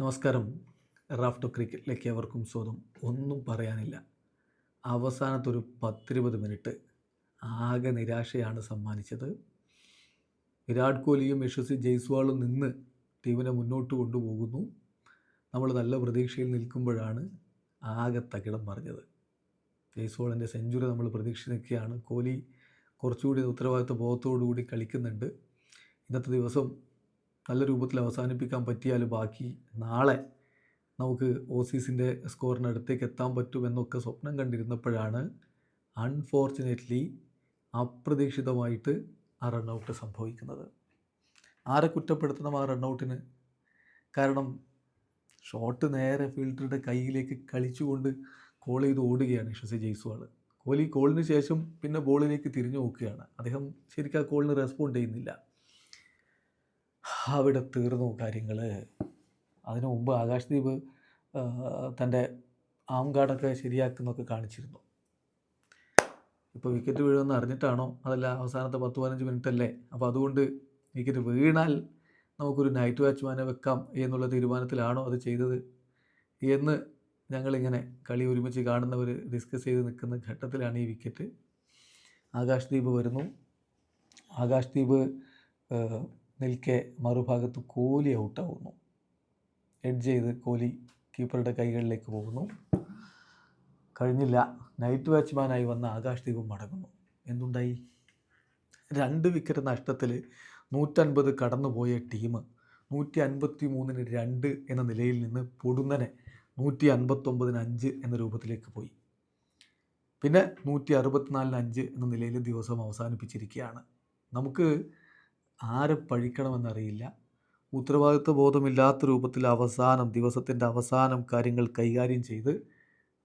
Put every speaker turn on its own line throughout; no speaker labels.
നമസ്കാരം. റാഫ്റ്റോ ക്രിക്കറ്റിലേക്ക് എവർക്കും സ്വാഗതം. ഒന്നും പറയാനില്ല. അവസാനത്തൊരു പത്തിരുപത് മിനിറ്റ് ആകെ നിരാശയാണ് സമ്മാനിച്ചത്. വിരാട് കോഹ്ലിയും യശസ്വി ജയ്സ്വാളും നിന്ന് ടീമിനെ മുന്നോട്ട് കൊണ്ടുപോകുന്നു. നമ്മൾ നല്ല പ്രതീക്ഷയിൽ നിൽക്കുമ്പോഴാണ് ആകെ തകിടം മറിഞ്ഞത്. ജയ്സ്വാളിന്റെ സെഞ്ചുറി നമ്മൾ പ്രതീക്ഷിച്ച് നിൽക്കുകയാണ് കോഹ്ലി കുറച്ചുകൂടി ഉത്തരവാദിത്വ ബോധത്തോടുകൂടി കളിക്കുന്നുണ്ട്. ഇന്നത്തെ ദിവസം നല്ല രൂപത്തിൽ അവസാനിപ്പിക്കാൻ പറ്റിയാൽ ബാക്കി നാളെ നമുക്ക് ഓസീസിന്റെ സ്കോറിനടുത്തേക്ക് എത്താൻ പറ്റുമെന്നൊക്കെ സ്വപ്നം കണ്ടിരുന്നപ്പോഴാണ് അൺഫോർച്ചുനേറ്റ്ലി അപ്രതീക്ഷിതമായിട്ട് ആ റണ്ണൗട്ട് സംഭവിക്കുന്നത്. ആരെ കുറ്റപ്പെടുത്തണം ആ റണ്ണൗട്ടിന്? കാരണം ഷോട്ട് നേരെ ഫീൽഡറുടെ കയ്യിലേക്ക് കളിച്ചുകൊണ്ട് കോൾ ചെയ്ത് ഓടുകയാണ് യശസ്വി ജയ്സ്വാൾ കോഹ്ലി കോളിന് ശേഷം പിന്നെ ബോളിലേക്ക് തിരിഞ്ഞു നോക്കുകയാണ്. അദ്ദേഹം ശരിക്കും ആ കോളിന് റെസ്പോണ്ട് ചെയ്യുന്നില്ല. അവിടെ തീർന്നു കാര്യങ്ങൾ അതിനു മുമ്പ് ആകാശ്ദീപ് തന്റെ ആം ഗാർഡൊക്കെ ശരിയാക്കുന്നൊക്കെ കാണിച്ചിരുന്നു. ഇപ്പോൾ വിക്കറ്റ് വീഴുമെന്ന് അറിഞ്ഞിട്ടാണോ? അതല്ല അവസാനത്തെ പത്ത് പതിനഞ്ച് മിനിറ്റ് അല്ലേ അപ്പോൾ അതുകൊണ്ട് വിക്കറ്റ് വീണാൽ നമുക്കൊരു നൈറ്റ് വാച്ച്മാനെ വെക്കാം എന്നുള്ള തീരുമാനത്തിലാണോ അത് ചെയ്തത് എന്ന് ഞങ്ങളിങ്ങനെ കളി ഒരുമിച്ച് കാണുന്നവർ ഡിസ്കസ് ചെയ്ത് നിൽക്കുന്ന ഘട്ടത്തിലാണ് ഈ വിക്കറ്റ്. ആകാശ്ദീപ് വരുന്നു. ആകാശ്ദീപ് നിൽക്കെ മറുഭാഗത്ത് കോഹ്ലി ഔട്ടാവുന്നു. എഡ്ജ് ചെയ്ത് കോലി കീപ്പറുടെ കൈകളിലേക്ക് പോകുന്നു. കഴിഞ്ഞില്ല നൈറ്റ് വാച്ച്മാനായി വന്ന ആകാശ് ദീപം മടങ്ങുന്നു. എന്തുണ്ടായി? രണ്ട് വിക്കറ്റ് നഷ്ടത്തിൽ നൂറ്റൻപത് കടന്നുപോയ ടീം നൂറ്റി അൻപത്തി മൂന്നിന് രണ്ട് എന്ന നിലയിൽ നിന്ന് പൊടുന്നനെ നൂറ്റി അൻപത്തൊമ്പതിന് അഞ്ച് എന്ന രൂപത്തിലേക്ക് പോയി. പിന്നെ നൂറ്റി അറുപത്തിനാലിന് അഞ്ച് എന്ന നിലയിൽ ദിവസം അവസാനിപ്പിച്ചിരിക്കുകയാണ്. നമുക്ക് ആരെ പഴിക്കണമെന്നറിയില്ല. ഉത്തരവാദിത്വ ബോധമില്ലാത്ത രൂപത്തിൽ അവസാനം ദിവസത്തിന്റെ അവസാനം കാര്യങ്ങൾ കൈകാര്യം ചെയ്ത്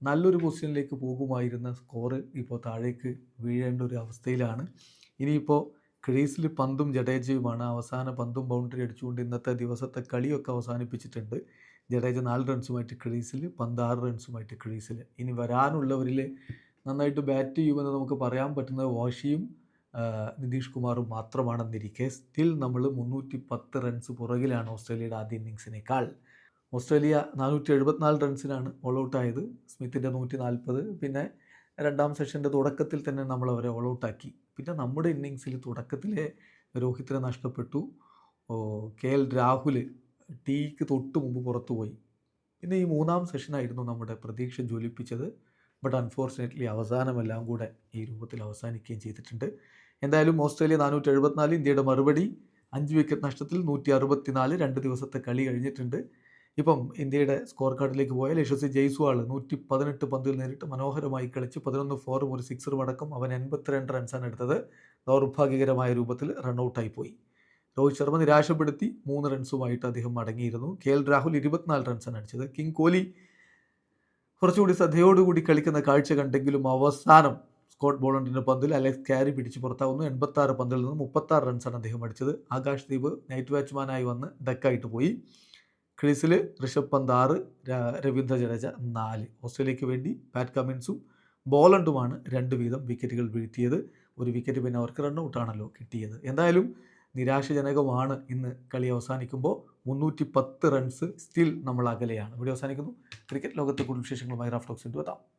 നല്ലൊരു പൊസിഷനിലേക്ക് പോകുമായിരുന്ന സ്കോറ് ഇപ്പോൾ താഴേക്ക് വീഴേണ്ട ഒരു അവസ്ഥയിലാണ്. ഇനിയിപ്പോൾ ക്രീസിൽ പന്തും ജഡേജയുമാണ്. അവസാന പന്തും ബൗണ്ടറി അടിച്ചുകൊണ്ട് ഇന്നത്തെ ദിവസത്തെ കളിയൊക്കെ അവസാനിപ്പിച്ചിട്ടുണ്ട്. ജഡേജ നാല് റൺസുമായിട്ട് ക്രീസിൽ പന്ത് ആറ് റൺസുമായിട്ട് ക്രീസിൽ. ഇനി വരാനുള്ളവരിൽ നന്നായിട്ട് ബാറ്റ് ചെയ്യുമെന്ന് നമുക്ക് പറയാൻ പറ്റുന്നത് വാഷിയും നിതീഷ് കുമാറും മാത്രമാണെന്നിരിക്കെ സ്റ്റിൽ നമ്മൾ മുന്നൂറ്റി പത്ത് റൺസ് പുറകിലാണ് ഓസ്ട്രേലിയയുടെ ആദ്യ ഇന്നിങ്സിനേക്കാൾ ഓസ്ട്രേലിയ നാനൂറ്റി എഴുപത്തിനാല് റൺസിനാണ് ഓൾ ആയത്. സ്മിത്തിന്റെ നൂറ്റി നാൽപ്പത് പിന്നെ രണ്ടാം സെഷന്റെ തുടക്കത്തിൽ തന്നെ നമ്മൾ അവരെ ഓൾ ഔട്ടാക്കി പിന്നെ നമ്മുടെ ഇന്നിങ്സിൽ തുടക്കത്തിലെ രോഹിത്തിനെ നഷ്ടപ്പെട്ടു. കെ എൽ രാഹുൽ ടീക്ക് തൊട്ട് മുമ്പ് പുറത്തുപോയി. പിന്നെ ഈ മൂന്നാം സെഷനായിരുന്നു നമ്മുടെ പ്രതീക്ഷ ജ്വലിപ്പിച്ചത്. ബട്ട് അൺഫോർച്ചുനേറ്റ്ലി അവസാനമെല്ലാം കൂടെ ഈ രൂപത്തിൽ അവസാനിക്കുകയും ചെയ്തിട്ടുണ്ട്. എന്തായാലും ഓസ്ട്രേലിയ നാനൂറ്റി എഴുപത്തിനാല് ഇന്ത്യയുടെ മറുപടി അഞ്ച് വിക്കറ്റ് നഷ്ടത്തിൽ നൂറ്റി അറുപത്തിനാല് രണ്ട് ദിവസത്തെ കളി കഴിഞ്ഞിട്ടുണ്ട്. ഇപ്പം ഇന്ത്യയുടെ സ്കോർ കാർഡിലേക്ക് പോയാൽ യശസ്വി ജയ്സ്വാൾ നൂറ്റി പതിനെട്ട് പന്തിൽ നേരിട്ട് മനോഹരമായി കളിച്ച് പതിനൊന്ന് ഫോറും ഒരു സിക്സറും അടക്കം അവൻ എൺപത്തിരണ്ട് റൺസാണ് എടുത്തത്. ദൗർഭാഗ്യകരമായ രൂപത്തിൽ റൺഔട്ടായി പോയി. രോഹിത് ശർമ്മ നിരാശപ്പെടുത്തി മൂന്ന് റൺസുമായിട്ട് അദ്ദേഹം മടങ്ങിയിരുന്നു. കെ എൽ രാഹുൽ ഇരുപത്തിനാല് റൺസാണ് അടിച്ചത്. കിങ് കോഹ്ലി കുറച്ചുകൂടി ശ്രദ്ധയോടുകൂടി കളിക്കുന്ന കാഴ്ച കണ്ടെങ്കിലും അവസാനം സ്കോട്ട് ബോളണ്ടിന്റെ പന്തിൽ അലക്സ് ക്യാരി പിടിച്ച് പുറത്താവുന്നു. എൺപത്താറ് പന്തിൽ നിന്ന് മുപ്പത്താറ് റൺസാണ് അദ്ദേഹം അടിച്ചത്. ആകാശ് ദീപ് നൈറ്റ് വാച്ച്മാനായി വന്ന് ഡക്കായിട്ട് പോയി. ക്രീസിൽ ഋഷഭ് പന്ത് ആറ് രവീന്ദ്ര ജഡേജ നാല്. ഓസ്ട്രേലിയയ്ക്ക് വേണ്ടി പാറ്റ് കമിൻസും ബോളണ്ടുമാണ് രണ്ട് വീതം വിക്കറ്റുകൾ വീഴ്ത്തിയത്. ഒരു വിക്കറ്റ് പിന്നെ അവർക്ക് റണ്ണൗട്ടാണല്ലോ കിട്ടിയത്. എന്തായാലും നിരാശജനകമാണ് ഇന്ന് കളി അവസാനിക്കുമ്പോൾ മുന്നൂറ്റി പത്ത് റൺസ് സ്റ്റിൽ നമ്മൾ അകലെയാണ്. ഇവിടെ അവസാനിക്കുന്നു. ക്രിക്കറ്റ് ലോകത്തെ കൂടുതൽ വിശേഷങ്ങളുമായി റാഫ്റ്റോക്സിന്റെ എത്താം.